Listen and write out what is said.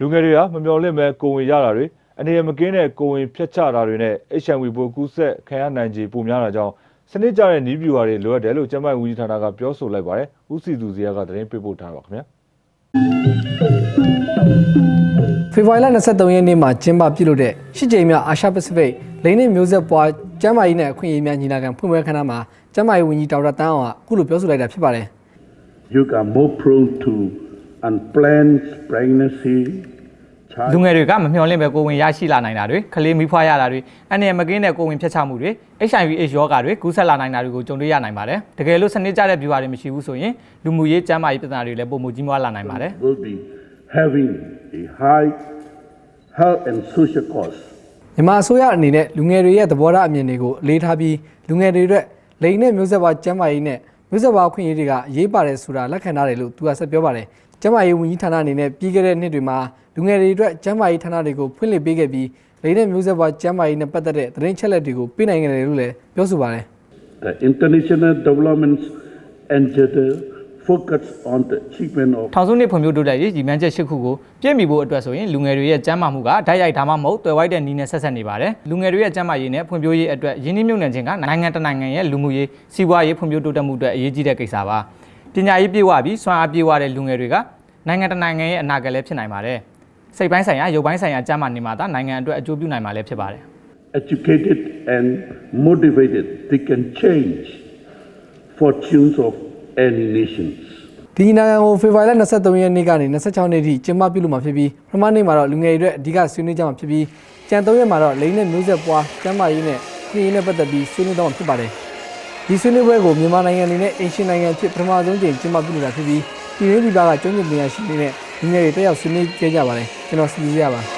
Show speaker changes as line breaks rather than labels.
လူငယ်တွေကမမျှော်လင့်မဲ့ကိုဝင်ရတာတွေအနေရမကင်းတဲ့ကိုဝင်ဖျက်ချတာတွေနဲ့ HIV ပိုးကူးစက်ခံရနိုင်ခြေပိုများတာကြောင့်စနစ်ကျတဲ့နီးဗျူဟာတွေလိုအပ်တယ်လို့ကျန်းမာရေးဝန်ကြီးဌာနကပြောဆိုလိုက်ပါတယ်။ဦးစီသူစရာကသတင်းပေးပို့ထားပါခင်ဗျာ။
ဖေဖော်ဝါရီလ23ရက်နေ့မှာကျင်းပပြုလုပ်တဲ့ရှစ်ကြိမ်မြောက်အာရှပစိဖိတ်လိန်နဲ့မျိုးဆက်ပွားကျန်းမာရေးနဲ့အခွင့်အရေးများညီလာခံဖွင့်ပွဲခမ်းနားမှာကျန်းမာရေးဝန်ကြီးဒေါက်တာတန်းအောင်ကအခုလိုပြောဆိုလိုက်တာဖြစ်ပါတယ်
you are more prone to unplanned pregnancy,
လူ
child
ငယ်တွေကမမျှော်လင့်ပဲကိုဝင်ရရှိလာနိုင်တာတွေကလေးမိဖွားရတာတွေအန္တရာယ်မကင်းတဲ့ကိုဝင်ဖျက်ချမှုတွေ HIV AIDS ရောဂါတွေကူးစက်လာနိုင်တာတွေကိုကြုံတွေ့ရနိုင်ပါတယ်တကယ်လို့စနစ်ကျတဲ့ viewer တွေမရှိဘူးဆိုရင်လူမှုရေးကျန်းမာရေးပြဿနာတွေလည်းပုံမကြီးမွားလာနိုင်ပါတယ်
will be having a high health and social cost.
မြန်မာအစိုးရအနေနဲ့လူငယ်တွေရဲ့သဘောထားအမြင်တွေကိုအလေးထားပြီးလူငယ်တွေအတွက်လိန်နဲ့မျိုးဆက်ပွားကျန်းမာရေးနဲ့မျိုးဆက်ပွားအခွင့်အရေးတွေကအရေးပါတယ်ဆိုတာလက်ခံထားတယ်လို့သူကဆက်ပြောပါတယ် ကျန်းမာရေးဝန်ကြီးဌာနအနေနဲ့ပြီးခဲ့တဲ့နှစ်တွေမှာလူငယ်တွေအတွက်ကျန်းမာရေးဌာနတွေကိုဖွင့်လှစ်ပေးခဲ့ပြီးလိန်နဲ့မျိုးဆက်ပွားကျန်းမာရေးနဲ့ပတ်သက်တဲ့သတင်းချက်လက်တွေကိုပေးနိုင်ခဲ့တယ်လို့လည်းပြောဆိုပါတယ်
The international developments and gender focus on the achievement of
ထောင်စုနှစ်ဖွံ့ဖြိုးတိုးတက်ရေးညီမှန်းချက်၈ခုကိုပြည့်မီဖို့အတွက်ဆိုရင်လူငယ်တွေရဲ့ကျန်းမာမှုကဓာတ်ရိုက်ဒါမှမဟုတ်တွယ်ဝိုက်တဲ့နည်းနဲ့ဆက်ဆက်နေပါတယ်လူငယ်တွေရဲ့ကျန်းမာရေးနဲ့ဖွံ့ဖြိုးရေးအတွက်ရင်းနှီးမြှုပ်နှံခြင်းကနိုင်ငံတစ်နိုင်ငံရဲ့လူမှုရေးစီးပွားရေးဖွံ့ဖြိုးတိုးတက်မှုအတွက်အရေးကြီးတဲ့ကိစ္စပါ ပညာရေးပြည့်ဝပြီးစွမ်းအားပြည့်ဝတဲ့လူငယ်တွေကနိုင်ငံတစ်နိုင်ငံရဲ့အနာဂတ်လည်းဖြစ်နိုင်ပါတယ်စိတ်ပိုင်းဆိုင်ရာရုပ်ပိုင်းဆိုင်ရာကျန်းမာနေမှာသာနိုင်ငံအတွက်အကျိုးပြုနိုင်မှာလည်းဖြစ်ပါတယ်
educated and motivated, they can change fortunes of any nations.
ဒီညီလာခံကိုဖေဖော်ဝါရီလ23ရက်နေ့ကနေ26ရက်နေ့ထိကျင်းပပြုလုပ်မှာဖြစ်ပြီးပထမနေ့မှာတော့လူငယ်တွေအတွက်အဓိကဆွေးနွေးကြမှာဖြစ်ပြီးကျန်3ရက်မှာတော့လိန်နဲ့မျိုးဆက်ပွားကျန်းမာရေးနဲ့ပြည်ရေးနဲ့ပတ်သက်ပြီးဆွေးနွေးတော့မှာဖြစ်ပါတယ် ဒီဆွေးနွေးပွဲကိုမြန်မာနိုင်ငံအနေနဲ့အင်ရှင်နိုင်ငံအဖြစ်ပထမဆုံးကြိမ်ကျင်းပပြုလုပ်တာဖြစ်ပြီးပြည်ရေးပြည်ပကကျွမ်းကျင်ပညာရှင်တွေနဲ့လူငယ်တွေတက်ရောက်ဆွေးနွေးကြကြပါတယ်ကျွန်တော်စီစဉ်ရပါ